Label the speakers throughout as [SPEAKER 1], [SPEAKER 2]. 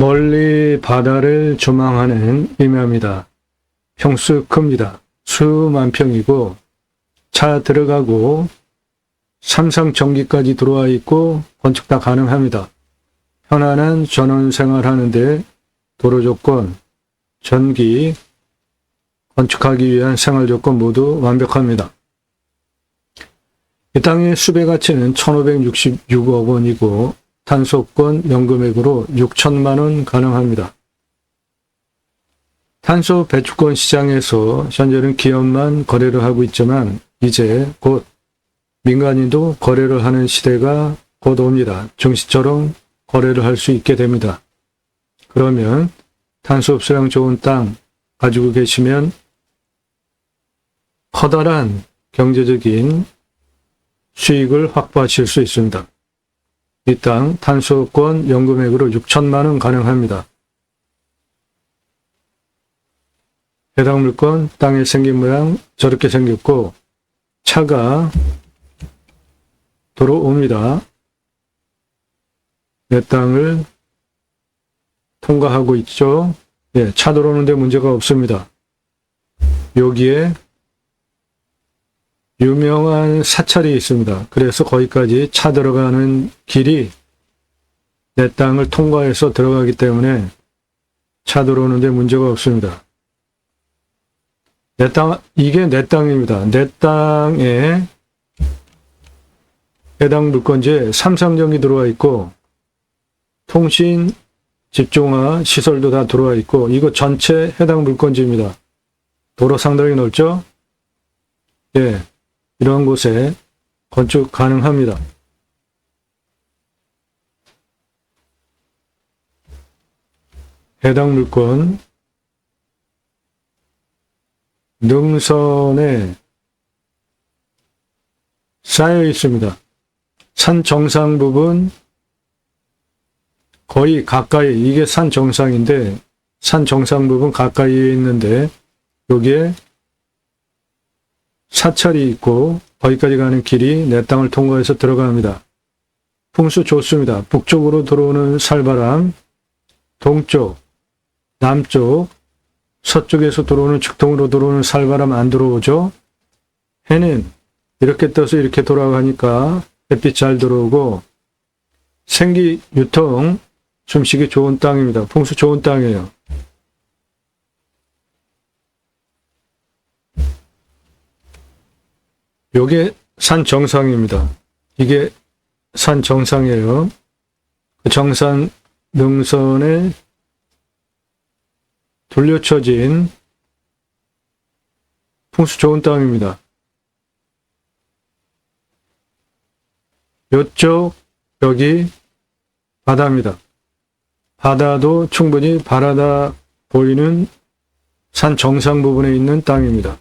[SPEAKER 1] 멀리 바다를 조망하는 임야입니다. 평수 큽니다. 수만 평이고 차 들어가고 삼상 전기까지 들어와 있고 건축 다 가능합니다. 편안한 전원 생활하는데 도로 조건, 전기, 건축하기 위한 생활 조건 모두 완벽합니다. 이 땅의 수배 가치는 1566억 원이고 탄소권 연금액으로 6천만 원 가능합니다. 탄소 배출권 시장에서 현재는 기업만 거래를 하고 있지만 이제 곧 민간인도 거래를 하는 시대가 곧 옵니다. 증시처럼 거래를 할 수 있게 됩니다. 그러면 탄소 흡수량 좋은 땅 가지고 계시면 커다란 경제적인 수익을 확보하실 수 있습니다. 이 땅 탄소권 연금액으로 6천만 원 가능합니다. 해당 물건 땅의 생긴 모양 저렇게 생겼고 차가 들어옵니다. 내 땅을 통과하고 있죠. 예, 차 들어오는데 문제가 없습니다. 여기에 유명한 사찰이 있습니다. 그래서 거기까지 차 들어가는 길이 내 땅을 통과해서 들어가기 때문에 차 들어오는데 문제가 없습니다. 내 땅, 이게 내 땅입니다. 내 땅에 해당 물건지에 삼삼전기 들어와 있고 통신 집중화 시설도 다 들어와 있고 이거 전체 해당 물건지입니다. 도로 상당히 넓죠? 예, 이런 곳에 건축 가능합니다. 해당 물건 능선에 쌓여 있습니다. 산 정상 부분 거의 가까이 이게 산 정상인데 산 정상 부분 가까이에 있는데 여기에 사찰이 있고 거기까지 가는 길이 내 땅을 통과해서 들어갑니다. 풍수 좋습니다. 북쪽으로 들어오는 살바람, 동쪽, 남쪽, 서쪽에서 들어오는 측동으로 들어오는 살바람 안 들어오죠. 해는 이렇게 떠서 이렇게 돌아가니까 햇빛 잘 들어오고 생기 유통 숨쉬기 좋은 땅입니다. 풍수 좋은 땅이에요. 요게 산 정상입니다. 이게 산 정상이에요. 그 정상 능선에 돌려쳐진 풍수 좋은 땅입니다. 요쪽 여기 바다입니다. 바다도 충분히 바라다 보이는 산 정상 부분에 있는 땅입니다.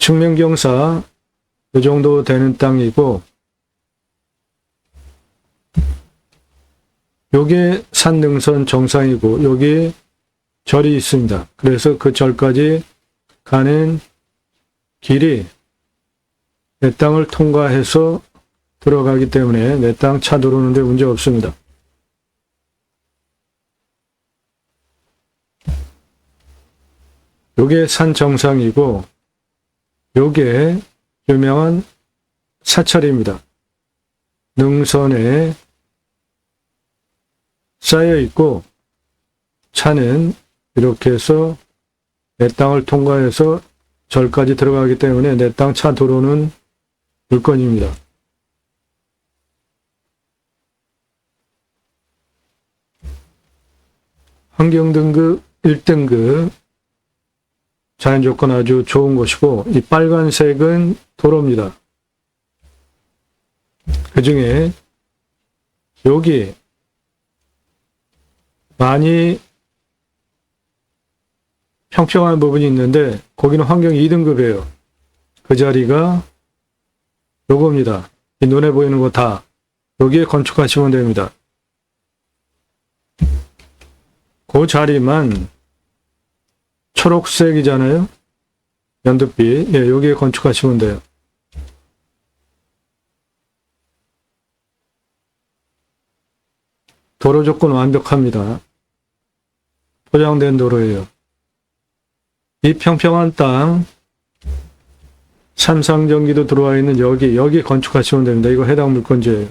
[SPEAKER 1] 측면경사 이 정도 되는 땅이고 요게 산능선 정상이고 여기 절이 있습니다. 그래서 그 절까지 가는 길이 내 땅을 통과해서 들어가기 때문에 내 땅 차 들어오는데 문제 없습니다. 요게 산 정상이고 요게 유명한 사찰입니다. 능선에 쌓여 있고 차는 이렇게 해서 내 땅을 통과해서 절까지 들어가기 때문에 내 땅차 들어오는 물건입니다. 환경등급 1등급 자연 조건 아주 좋은 곳이고 이 빨간색은 도로입니다. 그 중에 여기 많이 평평한 부분이 있는데 거기는 환경 2등급이에요. 그 자리가 요겁니다. 이 눈에 보이는 거 다 여기에 건축하시면 됩니다. 그 자리만 초록색이잖아요. 연두빛. 예, 여기에 건축하시면 돼요. 도로 조건 완벽합니다. 포장된 도로예요. 이 평평한 땅, 삼상전기도 들어와 있는 여기, 여기 건축하시면 됩니다. 이거 해당 물건지예요.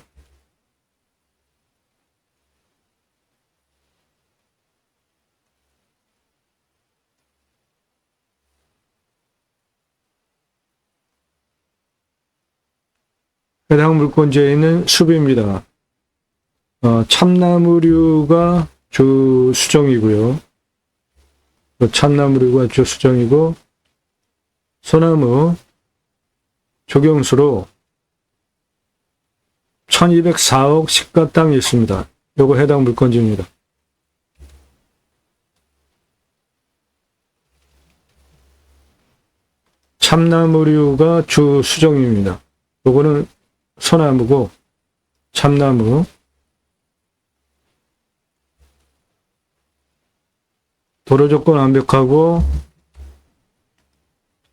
[SPEAKER 1] 해당 물건지에 있는 숲입니다. 어, 참나무류가 주 수정이고요. 그 참나무류가 주 수정이고 소나무 조경수로 1204억 시가 땅이 있습니다. 요거 해당 물건지입니다. 참나무류가 주 수정입니다. 요거는 소나무고 참나무 도로 조건 완벽하고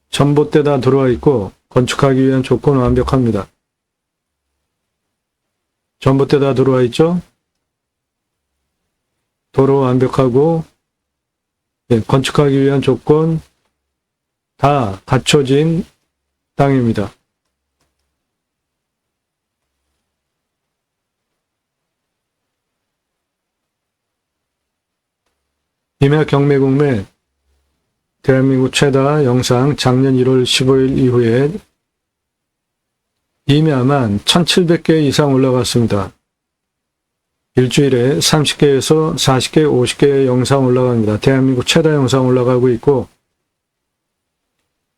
[SPEAKER 1] 전봇대 다 들어와 있고 건축하기 위한 조건 완벽합니다. 전봇대 다 들어와 있죠? 도로 완벽하고 예, 건축하기 위한 조건 다 갖춰진 땅입니다. 임야 경매국매 대한민국 최다 영상 작년 1월 15일 이후에 임야만 1700개 이상 올라갔습니다. 일주일에 30개에서 40개, 50개 영상 올라갑니다. 대한민국 최다 영상 올라가고 있고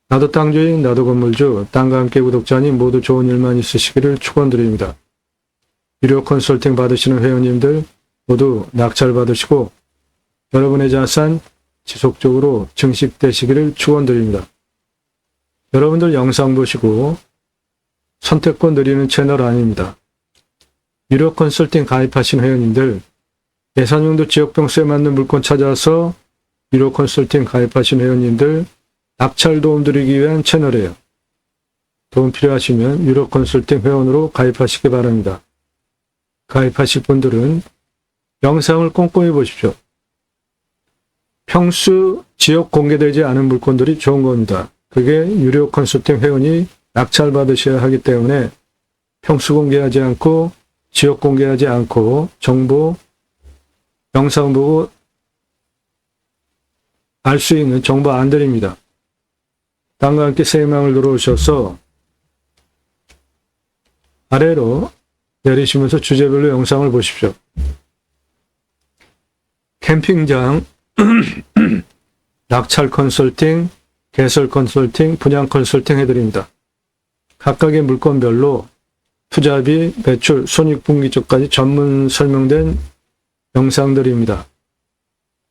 [SPEAKER 1] 나도 땅주인, 나도 건물주, 땅과 함께 구독자님 모두 좋은 일만 있으시기를 축원드립니다. 유료 컨설팅 받으시는 회원님들 모두 낙찰 받으시고 여러분의 자산 지속적으로 증식되시기를 축원드립니다. 여러분들 영상 보시고 선택권 드리는 채널 아닙니다. 유료 컨설팅 가입하신 회원님들 예산용도 지역병수에 맞는 물건 찾아서 유료 컨설팅 가입하신 회원님들 낙찰 도움 드리기 위한 채널이에요. 도움 필요하시면 유료 컨설팅 회원으로 가입하시기 바랍니다. 가입하실 분들은 영상을 꼼꼼히 보십시오. 평수 지역 공개되지 않은 물건들이 좋은 겁니다. 그게 유료 컨설팅 회원이 낙찰 받으셔야 하기 때문에 평수 공개하지 않고 지역 공개하지 않고 정보 영상 보고 알 수 있는 정보 안 드립니다. 땅과 함께 세망을 들어오셔서 아래로 내리시면서 주제별로 영상을 보십시오. 캠핑장 낙찰 컨설팅, 개설 컨설팅, 분양 컨설팅 해드립니다. 각각의 물건별로 투자비, 배출, 손익분기점까지 전문 설명된 영상들입니다.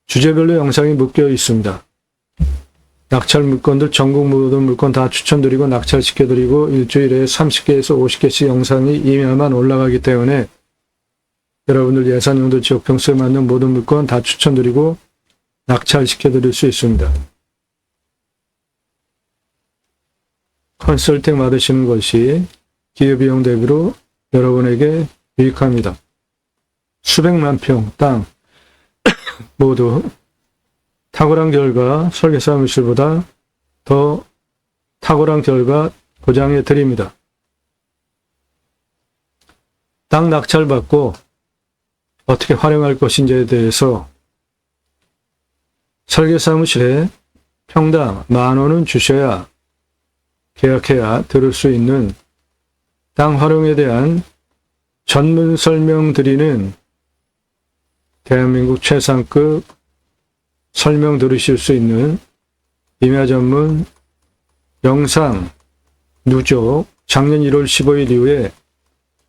[SPEAKER 1] 주제별로 영상이 묶여 있습니다. 낙찰 물건들 전국 모든 물건 다 추천드리고 낙찰시켜드리고 일주일에 30개에서 50개씩 영상이 이면만 올라가기 때문에 여러분들 예산 용도 지역 평수에 맞는 모든 물건 다 추천드리고 낙찰시켜 드릴 수 있습니다. 컨설팅 받으시는 것이 기회비용 대비로 여러분에게 유익합니다. 수백만 평 땅 모두 탁월한 결과 설계 사무실보다 더 탁월한 결과 보장해 드립니다. 땅 낙찰받고 어떻게 활용할 것인지에 대해서 설계사무실에 평당 만 원은 주셔야 계약해야 들을 수 있는 땅 활용에 대한 전문 설명 드리는 대한민국 최상급 설명 들으실 수 있는 임야 전문 영상 누적 작년 1월 15일 이후에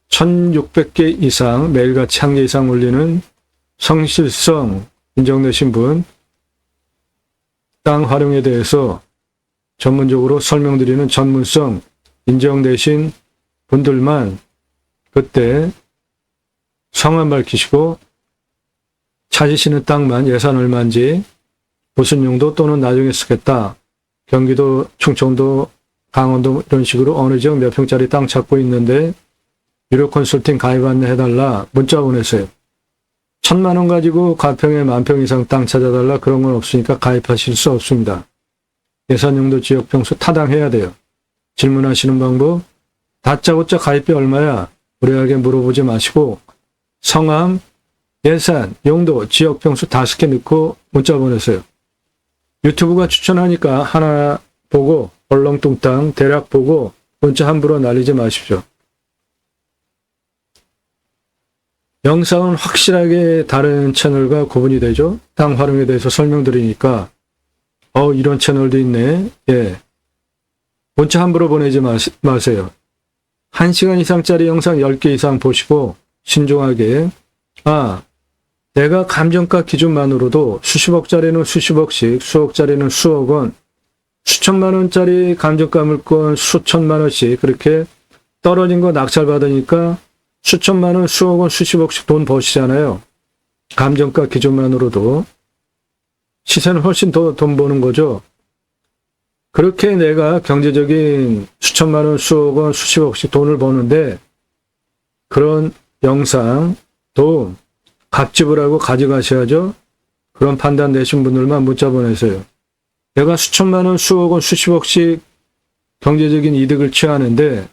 [SPEAKER 1] 1600개 이상 매일같이 한 개 이상 올리는 성실성 인정되신 분 땅 활용에 대해서 전문적으로 설명드리는 전문성 인정되신 분들만 그때 성함 밝히시고 찾으시는 땅만 예산 얼마인지 무슨 용도 또는 나중에 쓰겠다. 경기도, 충청도, 강원도 이런 식으로 어느 지역 몇 평짜리 땅 찾고 있는데 유료 컨설팅 가입 안내 해달라 문자 보내세요. 천만 원 가지고 가평에 만평 이상 땅 찾아달라 그런 건 없으니까 가입하실 수 없습니다. 예산 용도 지역 평수 타당해야 돼요. 질문하시는 방법 다짜고짜 가입비 얼마야? 무례하게 물어보지 마시고 성함, 예산, 용도, 지역 평수 다섯 개 넣고 문자 보내세요. 유튜브가 추천하니까 하나 보고 얼렁뚱땅 대략 보고 문자 함부로 날리지 마십시오. 영상은 확실하게 다른 채널과 구분이 되죠. 땅 활용에 대해서 설명드리니까 어 이런 채널도 있네. 예. 문자 함부로 보내지 마세요. 1시간 이상짜리 영상 10개 이상 보시고 신중하게 아 내가 감정가 기준만으로도 수십억짜리는 수십억씩 수억짜리는 수억 원 수천만 원짜리 감정가 물건 수천만 원씩 그렇게 떨어진 거 낙찰받으니까 수천만 원, 수억 원, 수십억씩 돈 버시잖아요. 감정가 기준만으로도 시세는 훨씬 더 돈 버는 거죠. 그렇게 내가 경제적인 수천만 원, 수억 원, 수십억씩 돈을 버는데 그런 영상도 값집을 하고 가져가셔야죠. 그런 판단 내신 분들만 문자 보내세요. 내가 수천만 원, 수억 원, 수십억씩 경제적인 이득을 취하는데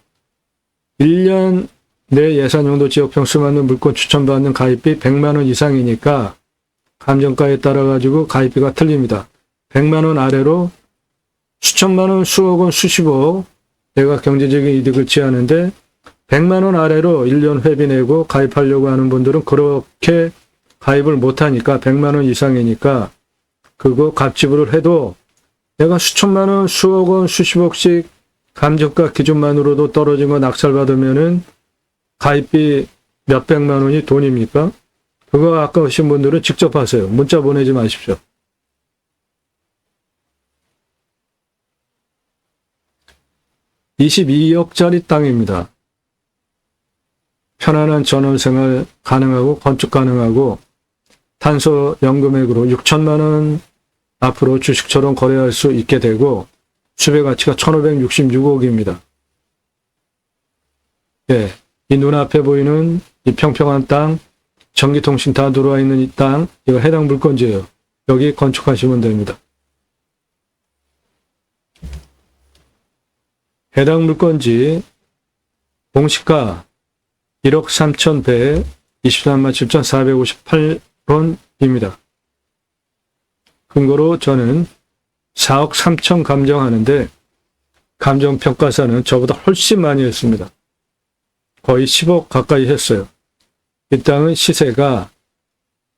[SPEAKER 1] 1년 내 예산 용도 지역평수 맞는 물건 추천받는 가입비 100만 원 이상이니까 감정가에 따라 가지고 가입비가 틀립니다. 100만 원 아래로 수천만 원, 수억 원, 수십억 내가 경제적인 이득을 취하는데 100만 원 아래로 1년 회비 내고 가입하려고 하는 분들은 그렇게 가입을 못하니까 100만 원 이상이니까 그거 값지불을 해도 내가 수천만 원, 수억 원, 수십억씩 감정가 기준만으로도 떨어진 거 낙찰받으면은 가입비 몇백만 원이 돈입니까? 그거 아까우신 분들은 직접 하세요. 문자 보내지 마십시오. (22억짜리) 땅입니다. 편안한 전원생활 가능하고 건축 가능하고 탄소 연금액으로 6천만 원 앞으로 주식처럼 거래할 수 있게 되고 수배 가치가 1566억입니다. 예, 이 눈앞에 보이는 이 평평한 땅, 전기통신 다 들어와 있는 이 땅, 이거 해당 물건지예요. 여기 건축하시면 됩니다. 해당 물건지 공시가 1억 3,123만 7,458원입니다. 근거로 저는 4억 3천 감정하는데 감정평가사는 저보다 훨씬 많이 했습니다. 거의 10억 가까이 했어요. 이 땅은 시세가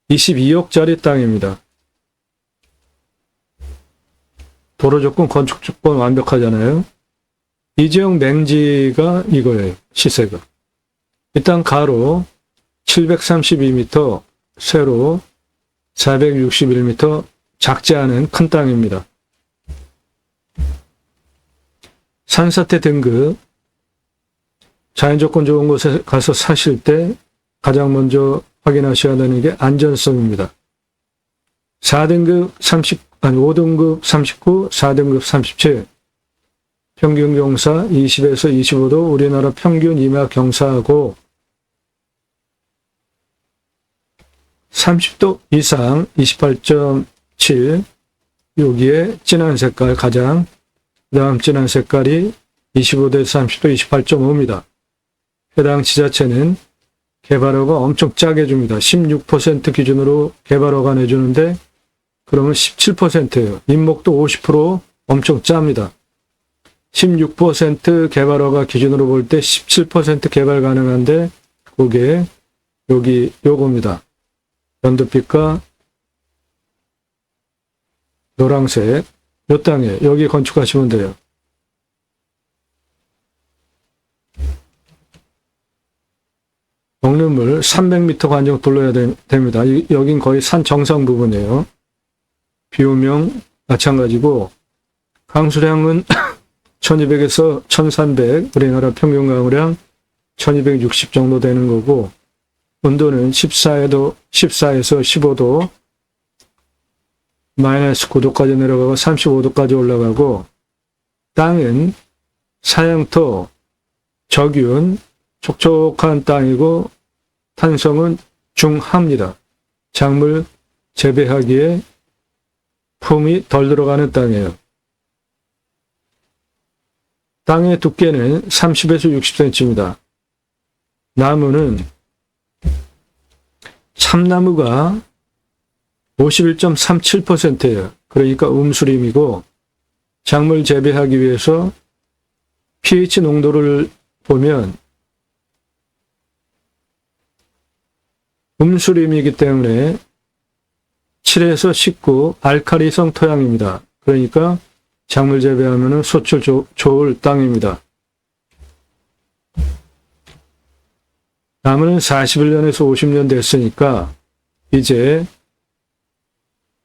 [SPEAKER 1] 22억짜리 땅입니다. 도로 조건, 건축 조건 완벽하잖아요. 이 지역 맹지가 이거예요. 시세가. 이땅 가로 732m, 세로 461m, 작지 않은 큰 땅입니다. 산사태 등급 자연 조건 좋은 곳에 가서 사실 때 가장 먼저 확인하셔야 되는 게 안전성입니다. 4등급 30, 아니 5등급 39, 4등급 37. 평균 경사 20에서 25도 우리나라 평균 이마 경사하고 30도 이상 28.7 여기에 진한 색깔 가장 그 다음 진한 색깔이 25도에서 30도 28.5입니다. 해당 지자체는 개발허가 엄청 짜게 줍니다. 16% 기준으로 개발허가 내주는데 그러면 17%예요. 인목도 50% 엄청 짭니다. 16% 개발허가 기준으로 볼 때 17% 개발 가능한데 그게 여기 요겁니다. 연두빛과 노랑색 요 땅에 여기 건축하시면 돼요. 먹는 물 300m 관정 돌려야 되, 됩니다. 이- 여긴 거의 산 정상 부분이에요. 비오명 마찬가지고 강수량은 1200에서 1300 우리나라 평균 강우량 1260 정도 되는 거고 온도는 14에도 14에서 15도 마이너스 9도까지 내려가고 35도까지 올라가고 땅은 사양토, 적윤, 촉촉한 땅이고 탄성은 중합니다. 작물 재배하기에 품이 덜 들어가는 땅이에요. 땅의 두께는 30에서 60cm입니다. 나무는 참나무가 51.37%예요. 그러니까 음수림이고 작물 재배하기 위해서 pH 농도를 보면 음수림이기 때문에 7에서 19 알카리성 토양입니다. 그러니까 작물 재배하면 소출 조, 좋을 땅입니다. 나무는 41년에서 50년 됐으니까 이제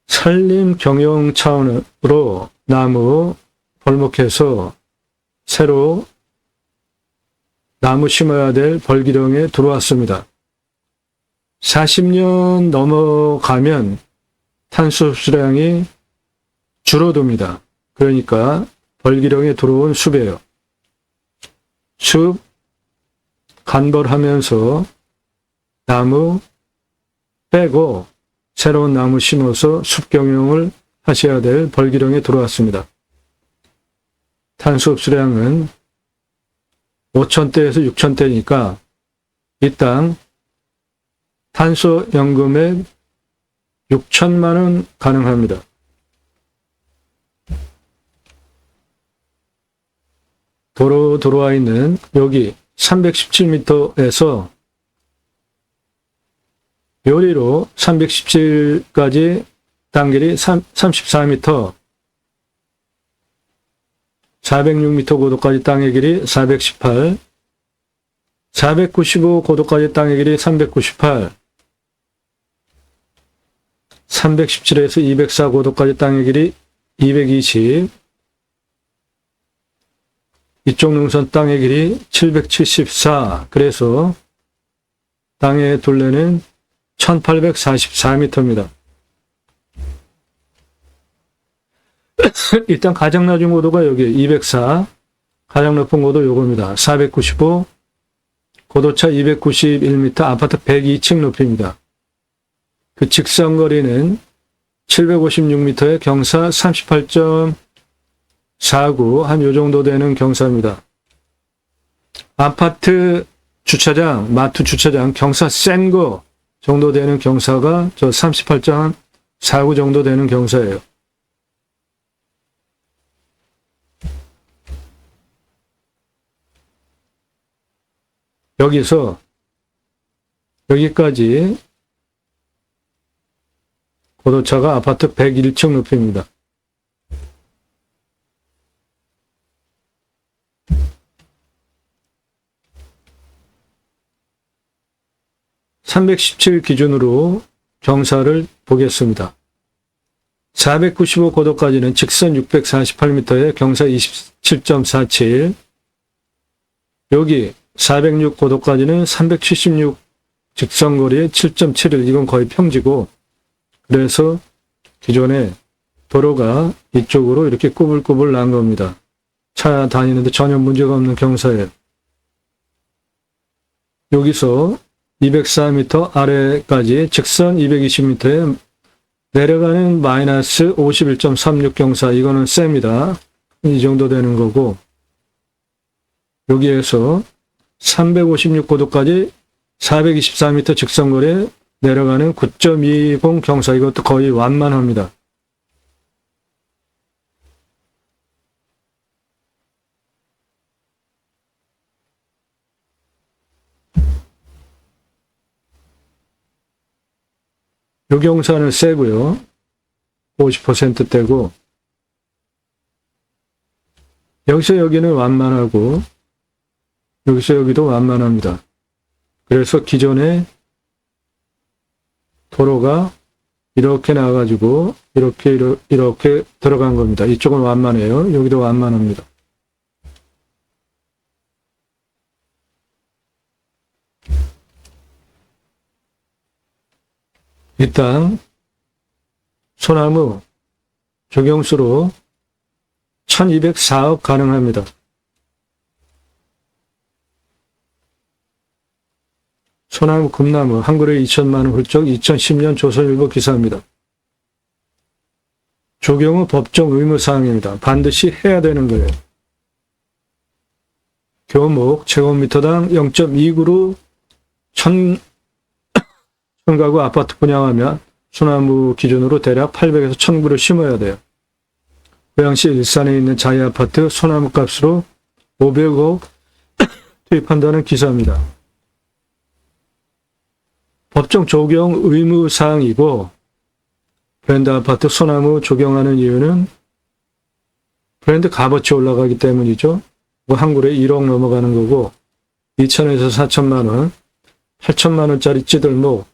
[SPEAKER 1] 산림 경영 차원으로 나무 벌목해서 새로 나무 심어야 될 벌기령에 들어왔습니다. 40년 넘어가면 탄소 흡수량이 줄어듭니다. 그러니까 벌기령에 들어온 숲이에요. 숲 간벌하면서 나무 빼고 새로운 나무 심어서 숲 경영을 하셔야 될 벌기령에 들어왔습니다. 탄소 흡수량은 5천대에서 6천대니까 이 땅 탄소 연금액 6천만 원 가능합니다. 도로 들어와 있는 여기 317m에서 요리로 317까지 단길이 34m, 406m 고도까지 땅의 길이 418, 495 고도까지 땅의 길이 398, 317에서 204 고도까지 땅의 길이 220, 이쪽 능선 땅의 길이 774. 그래서 땅의 둘레는 1844m입니다. 일단 가장 낮은 고도가 여기 204, 가장 높은 고도 요겁니다. 495, 고도차 291m, 아파트 102층 높이입니다. 그 직선 거리는 756m의 경사 38.49, 한 요 정도 되는 경사입니다. 아파트 주차장, 마트 주차장, 경사 센 거 정도 되는 경사가 저 38.49 정도 되는 경사예요. 여기서 여기까지 고도차가 아파트 101층 높이입니다. (317) 기준으로 경사를 보겠습니다. 495 고도까지는 직선 648m에 경사 27.47 여기 406 고도까지는 376 직선거리에 7.71 이건 거의 평지고 그래서 기존에 도로가 이쪽으로 이렇게 꾸불꾸불 난 겁니다. 차 다니는데 전혀 문제가 없는 경사에 여기서 204m 아래까지 직선 220m에 내려가는 마이너스 51.36 경사 이거는 셉니다. 이 정도 되는 거고 여기에서 356고도까지 424m 직선거리에 내려가는 9.20 경사 이것도 거의 완만합니다. 요 경사는 세고요. 50%대고 여기서 여기는 완만하고 여기서 여기도 완만합니다. 그래서 기존에 도로가 이렇게 나와가지고 이렇게 이렇게 들어간 겁니다. 이쪽은 완만해요. 여기도 완만합니다. 일단 소나무 적용수로 1204억 가능합니다. 소나무, 금나무 한 그루에 2천만 원 훌쩍 2010년 조선일보 기사입니다. 조경은 법정 의무사항입니다. 반드시 해야 되는 거예요. 교목 제곱미터당 0.2구로 천, 천가구 아파트 분양하면 소나무 기준으로 대략 800에서 1000구를 심어야 돼요. 고양시 일산에 있는 자이 아파트 소나무 값으로 500억 투입한다는 기사입니다. 법정 적용 의무 사항이고 브랜드 아파트 소나무 적용하는 이유는 브랜드 값어치 올라가기 때문이죠. 뭐한 그루에 1억 넘어가는 거고 2천에서 4천만 원, 8천만 원짜리 찌들목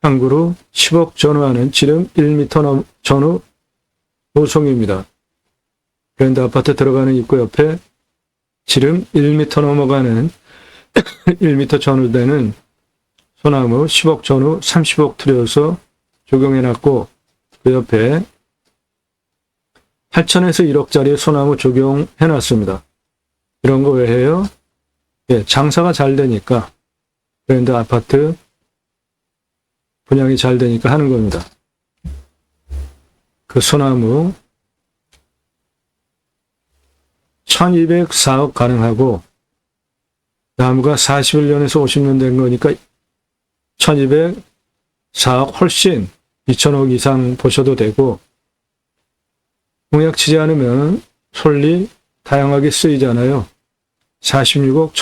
[SPEAKER 1] 한 그루 10억 전후하는 지름 1m 넘, 전후 노송입니다. 브랜드 아파트 들어가는 입구 옆에 지름 1m 넘어가는 1m 전후되는 소나무 10억 전후 30억 들여서 적용해놨고 그 옆에 8천에서 1억짜리 소나무 적용해놨습니다. 이런 거 왜 해요? 예, 장사가 잘 되니까 브랜드 아파트 분양이 잘 되니까 하는 겁니다. 그 소나무 1204억 가능하고 나무가 41년에서 50년 된 거니까 1204억 훨씬 2천억 이상 보셔도 되고 공약 치지 않으면 솔리 다양하게 쓰이잖아요. 46억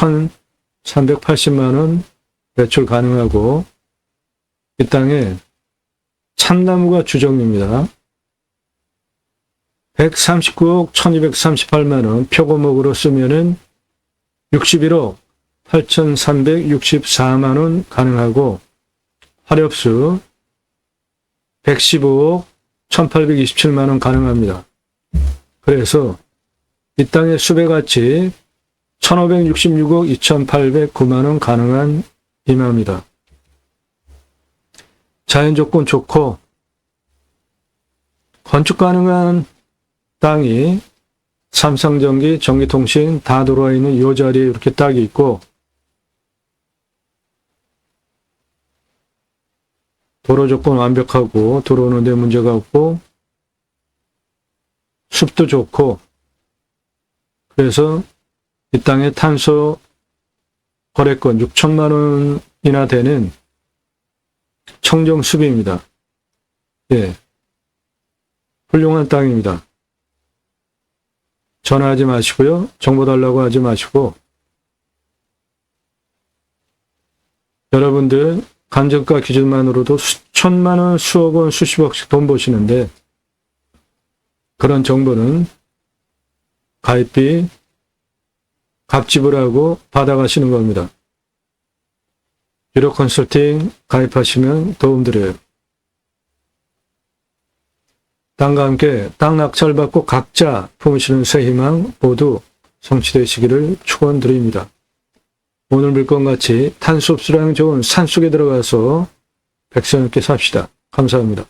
[SPEAKER 1] 1,380만 원 매출 가능하고 이 땅에 참나무가 주종입니다. 139억 1238만 원 표고목으로 쓰면은 61억 8364만 원 가능하고 화렵수 115억 1827만 원 가능합니다. 그래서 이 땅의 수배가치 1566억 2809만 원 가능한 임야입니다. 자연 조건 좋고 건축 가능한 땅이 삼성전기, 전기통신 다 들어와 있는 이 자리에 이렇게 딱 있고 도로 조건 완벽하고 들어오는 데 문제가 없고 숲도 좋고 그래서 이 땅에 탄소 거래권 6천만 원이나 되는 청정 숲입니다. 예. 훌륭한 땅입니다. 전화하지 마시고요. 정보 달라고 하지 마시고 여러분들 감정가 기준만으로도 수천만 원, 수억 원, 수십억씩 돈 버시는데 그런 정보는 가입비 값지불 하고 받아가시는 겁니다. 유료 컨설팅 가입하시면 도움드려요. 땅과 함께 땅 낙찰 받고 각자 품으시는 새 희망 모두 성취되시기를 축원드립니다. 오늘 물건같이 탄소 흡수량 좋은 산속에 들어가서 있게 삽시다. 감사합니다.